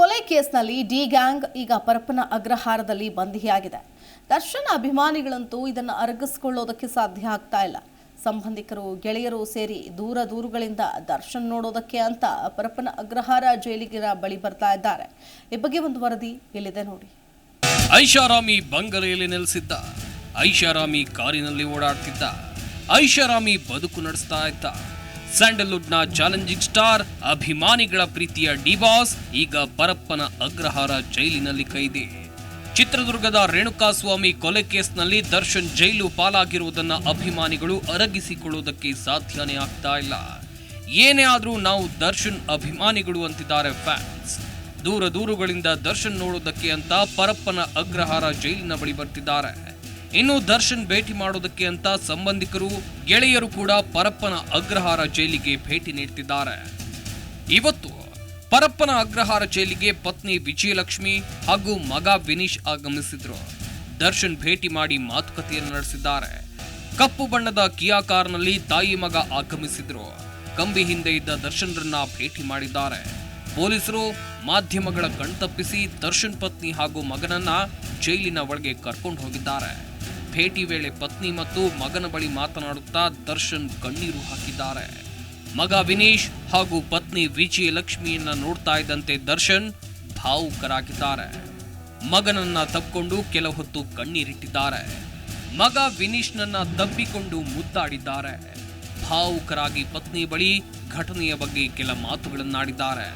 ಕೊಲೆ ಕೇಸ್ನಲ್ಲಿ D gang ಈಗ ಪರಪ್ಪನ ಅಗ್ರಹಾರದಲ್ಲಿ ಬಂಧಿಯಾಗಿದೆ. ದರ್ಶನ ಅಭಿಮಾನಿಗಳಂತೂ ಇದನ್ನು ಅರಗಿಸ್ಕೊಳ್ಳೋದಕ್ಕೆ ಸಾಧ್ಯ ಆಗ್ತಾ ಇಲ್ಲ. ಸಂಬಂಧಿಕರು ಗೆಳೆಯರು ಸೇರಿ ದೂರ ದೂರುಗಳಿಂದ ದರ್ಶನ್ ನೋಡೋದಕ್ಕೆ ಅಂತ ಪರಪ್ಪನ ಅಗ್ರಹಾರ ಜೈಲಿಗೆರ ಬಳಿ ಬರ್ತಾ ಇದ್ದಾರೆ. ಈ ಬಗ್ಗೆ ಒಂದು ವರದಿ ಇಲ್ಲಿದೆ ನೋಡಿ. ಐಷಾರಾಮಿ ಬಂಗಲೆಯಲ್ಲಿ ನೆಲೆಸಿದ್ದ. ಐಷಾರಾಮಿ ಕಾರಿನಲ್ಲಿ ಓಡಾಡ್ತಿದ್ದ. ಐಷಾರಾಮಿ ಬದುಕು ನಡೆಸ್ತಾ ಇದ್ದ. ಸ್ಯಾಂಡಲ್ವುಡ್ನ ಚಾಲೆಂಜಿಂಗ್ ಸ್ಟಾರ್ ಅಭಿಮಾನಿಗಳ ಪ್ರೀತಿಯ ಡಿಬಾಸ್ ಈಗ ಪರಪ್ಪನ ಅಗ್ರಹಾರ ಜೈಲಿನಲ್ಲಿ ಕೈದಿ. ಚಿತ್ರದುರ್ಗದ ರೇಣುಕಾಸ್ವಾಮಿ ಕೊಲೆ ಕೇಸ್ನಲ್ಲಿ ದರ್ಶನ್ ಜೈಲು ಪಾಲಾಗಿರುವುದನ್ನು ಅಭಿಮಾನಿಗಳು ಅರಗಿಸಿಕೊಳ್ಳುವುದಕ್ಕೆ ಸಾಧ್ಯನೇ ಆಗ್ತಾ ಇಲ್ಲ. ಏನೇ ಆದರೂ ನಾವು ದರ್ಶನ್ ಅಭಿಮಾನಿಗಳು ಅಂತಿದ್ದಾರೆ ಫ್ಯಾನ್ಸ್. ದೂರ ದೂರುಗಳಿಂದ ದರ್ಶನ್ ನೋಡೋದಕ್ಕೆ ಅಂತ ಪರಪ್ಪನ ಅಗ್ರಹಾರ ಜೈಲಿನ ಬಳಿ ಬರ್ತಿದ್ದಾರೆ. ಇನ್ನು ದರ್ಶನ್ ಭೇಟಿ ಮಾಡೋದಕ್ಕೆ ಅಂತ ಸಂಬಂಧಿಕರು, ಗೆಳೆಯರು ಕೂಡ ಪರಪ್ಪನ ಅಗ್ರಹಾರ ಜೈಲಿಗೆ ಭೇಟಿ ನೀಡ್ತಿದ್ದಾರೆ. ಇವತ್ತು ಪರಪ್ಪನ ಅಗ್ರಹಾರ ಜೈಲಿಗೆ ಪತ್ನಿ ವಿಜಯಲಕ್ಷ್ಮಿ ಹಾಗೂ ಮಗ ವಿನೀಶ್ ಆಗಮಿಸಿದ್ರು. ದರ್ಶನ್ ಭೇಟಿ ಮಾಡಿ ಮಾತುಕತೆಯನ್ನು ನಡೆಸಿದ್ದಾರೆ. ಕಪ್ಪು ಬಣ್ಣದ ಕಿಯಾ ಕಾರ್ನಲ್ಲಿ ತಾಯಿ ಮಗ ಆಗಮಿಸಿದ್ರು. ಕಂಬಿ ಹಿಂದೆ ಇದ್ದ ದರ್ಶನ್ರನ್ನ ಭೇಟಿ ಮಾಡಿದ್ದಾರೆ. ಪೊಲೀಸರು ಮಾಧ್ಯಮಗಳ ಕಣ್ತಪ್ಪಿಸಿ ದರ್ಶನ್ ಪತ್ನಿ ಹಾಗೂ ಮಗನನ್ನ ಜೈಲಿನ ಒಳಗೆ ಕರ್ಕೊಂಡು ಹೋಗಿದ್ದಾರೆ. ಭೇಟಿ ವೇಳೆ ಪತ್ನಿ ಮತ್ತು ಮಗನ ಬಳಿ ಮಾತನಾಡುತ್ತಾ ದರ್ಶನ್ ಕಣ್ಣೀರು ಹಾಕಿದ್ದಾರೆ. ಮಗ ವಿನೀಶ್ ಹಾಗೂ ಪತ್ನಿ ವಿಜಯಲಕ್ಷ್ಮಿಯನ್ನ ನೋಡ್ತಾ ಇದ್ದಂತೆ ದರ್ಶನ್ ಭಾವುಕರಾಗಿದ್ದಾರೆ. ಮಗನನ್ನ ತಪ್ಪಿಕೊಂಡು ಕೆಲ ಹೊತ್ತು ಕಣ್ಣೀರಿಟ್ಟಿದ್ದಾರೆ. ಮಗ ವಿನೀಶ್ನನ್ನ ತಬ್ಬಿಕೊಂಡು ಮುದ್ದಾಡಿದ್ದಾರೆ. ಭಾವುಕರಾಗಿ ಪತ್ನಿ ಬಳಿ ಘಟನೆಯ ಬಗ್ಗೆ ಕೆಲ ಮಾತುಗಳನ್ನಾಡಿದ್ದಾರೆ.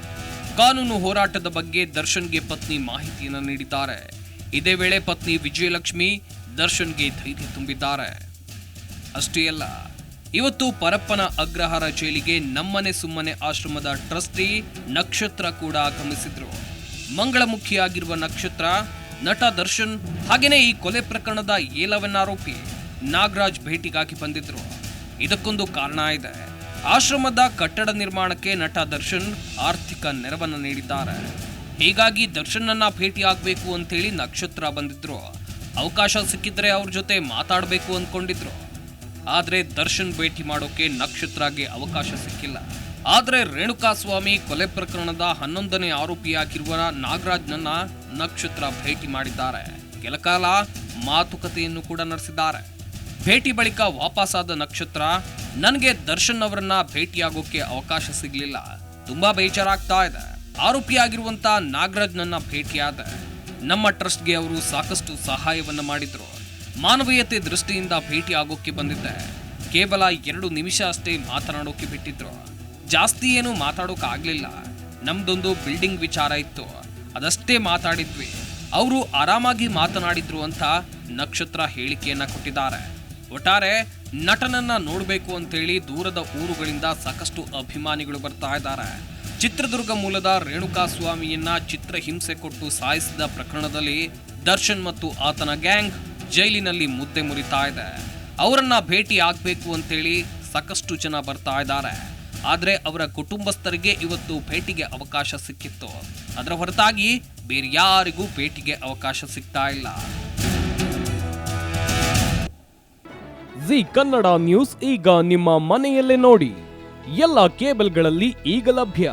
ಕಾನೂನು ಹೋರಾಟದ ಬಗ್ಗೆ ದರ್ಶನ್ಗೆ ಪತ್ನಿ ಮಾಹಿತಿಯನ್ನು ನೀಡಿದ್ದಾರೆ. ಇದೇ ವೇಳೆ ಪತ್ನಿ ವಿಜಯಲಕ್ಷ್ಮಿ ದರ್ಶನ್ಗೆ ಧೈರ್ಯ ತುಂಬಿದ್ದಾರೆ. ಅಷ್ಟೇ ಅಲ್ಲ, ಇವತ್ತು ಪರಪ್ಪನ ಅಗ್ರಹಾರ ಜೈಲಿಗೆ ನಮ್ಮನೆ ಸುಮ್ಮನೆ ಆಶ್ರಮದ ಟ್ರಸ್ಟಿ ನಕ್ಷತ್ರ ಕೂಡ ಆಗಮಿಸಿದ್ರು. ಮಂಗಳಮುಖಿಯಾಗಿರುವ ನಕ್ಷತ್ರ ನಟ ದರ್ಶನ್ ಹಾಗೆಯೇ ಈ ಕೊಲೆ ಪ್ರಕರಣದ ಏಲವನ್ ಆರೋಪಿ ನಾಗರಾಜ್ ಭೇಟಿಗಾಗಿ ಬಂದಿದ್ರು. ಇದಕ್ಕೊಂದು ಕಾರಣ ಇದೆ. ಆಶ್ರಮದ ಕಟ್ಟಡ ನಿರ್ಮಾಣಕ್ಕೆ ನಟ ದರ್ಶನ್ ಆರ್ಥಿಕ ನೆರವನ್ನು ನೀಡಿದ್ದಾರೆ. ಹೀಗಾಗಿ ದರ್ಶನ್ನನ್ನ ಭೇಟಿ ಆಗಬೇಕು ಅಂತೇಳಿ ನಕ್ಷತ್ರ ಬಂದಿದ್ರು. ಅವಕಾಶ ಸಿಕ್ಕಿದ್ರೆ ಅವ್ರ ಜೊತೆ ಮಾತಾಡಬೇಕು ಅಂದ್ಕೊಂಡಿದ್ರು ಆದರೆ ದರ್ಶನ್ ಭೇಟಿ ಮಾಡೋಕೆ ನಕ್ಷತ್ರಗೆ ಅವಕಾಶ ಸಿಕ್ಕಿಲ್ಲ. ಆದರೆ ರೇಣುಕಾಸ್ವಾಮಿ ಕೊಲೆ ಪ್ರಕರಣದ ಹನ್ನೊಂದನೇ ಆರೋಪಿಯಾಗಿರುವ ನಾಗರಾಜ್ನನ್ನ ನಕ್ಷತ್ರ ಭೇಟಿ ಮಾಡಿದ್ದಾರೆ. ಕೆಲಕಾಲ ಮಾತುಕತೆಯನ್ನು ಕೂಡ ನಡೆಸಿದ್ದಾರೆ. ಭೇಟಿ ಬಳಿಕ ವಾಪಸ್ಸಾದ ನಕ್ಷತ್ರ ನನಗೆ ದರ್ಶನ್ ಅವರನ್ನ ಭೇಟಿಯಾಗೋಕೆ ಅವಕಾಶ ಸಿಗಲಿಲ್ಲ. ತುಂಬಾ ಬೇಜಾರಾಗ್ತಾ ಇದೆ. ಆರೋಪಿಯಾಗಿರುವಂತ ನಾಗರಾಜ್ನನ್ನ ಭೇಟಿಯಾದ ನಮ್ಮ ಟ್ರಸ್ಟ್ಗೆ ಅವರು ಸಾಕಷ್ಟು ಸಹಾಯವನ್ನ ಮಾಡಿದ್ರು. ಮಾನವೀಯತೆ ದೃಷ್ಟಿಯಿಂದ ಭೇಟಿ ಆಗೋಕೆ ಬಂದಿದ್ದೆ. ಕೇವಲ ಎರಡು ನಿಮಿಷ ಅಷ್ಟೇ ಮಾತನಾಡೋಕೆ ಬಿಟ್ಟಿದ್ರು. ಜಾಸ್ತಿ ಏನು ಮಾತಾಡೋಕೆ ಆಗಲಿಲ್ಲ. ನಮ್ದೊಂದು ಬಿಲ್ಡಿಂಗ್ ವಿಚಾರ ಇತ್ತು. ಅದಷ್ಟೇ ಮಾತಾಡಿದ್ವಿ. ಅವರು ಆರಾಮಾಗಿ ಮಾತನಾಡಿದ್ರು ಅಂತ ನಕ್ಷತ್ರ ಹೇಳಿಕೆಯನ್ನ ಕೊಟ್ಟಿದ್ದಾರೆ. ಒಟ್ಟಾರೆ ನಟನನ್ನ ನೋಡಬೇಕು ಅಂತೇಳಿ ದೂರದ ಊರುಗಳಿಂದ ಸಾಕಷ್ಟು ಅಭಿಮಾನಿಗಳು ಬರ್ತಾ ಇದ್ದಾರೆ. ಚಿತ್ರದುರ್ಗ ಮೂಲದ ರೇಣುಕಾ ಸ್ವಾಮಿಯನ್ನ ಚಿತ್ರಹಿಂಸೆ ಕೊಟ್ಟು ಸಾಯಿಸಿದ ಪ್ರಕರಣದಲ್ಲಿ ದರ್ಶನ್ ಮತ್ತು ಆತನ ಗ್ಯಾಂಗ್ ಜೈಲಿನಲ್ಲಿ ಮುದ್ದೆ ಮುರಿತಾ ಇದೆ. ಅವರನ್ನ ಭೇಟಿ ಆಗಬೇಕು ಅಂತೇಳಿ ಸಾಕಷ್ಟು ಜನ ಬರ್ತಾ ಇದ್ದಾರೆ. ಆದರೆ ಅವರ ಕುಟುಂಬಸ್ಥರಿಗೆ ಇವತ್ತು ಭೇಟಿಗೆ ಅವಕಾಶ ಸಿಕ್ಕಿತ್ತು. ಅದರ ಹೊರತಾಗಿ ಬೇರೆ ಯಾರಿಗೂ ಭೇಟಿಗೆ ಅವಕಾಶ ಸಿಗ್ತಾ ಇಲ್ಲ. ಜಿ ಕನ್ನಡ ನ್ಯೂಸ್ ಈಗ ನಿಮ್ಮ ಮನೆಯಲ್ಲೇ ನೋಡಿ. ಎಲ್ಲ ಕೇಬಲ್ಗಳಲ್ಲಿ ಈಗ ಲಭ್ಯ.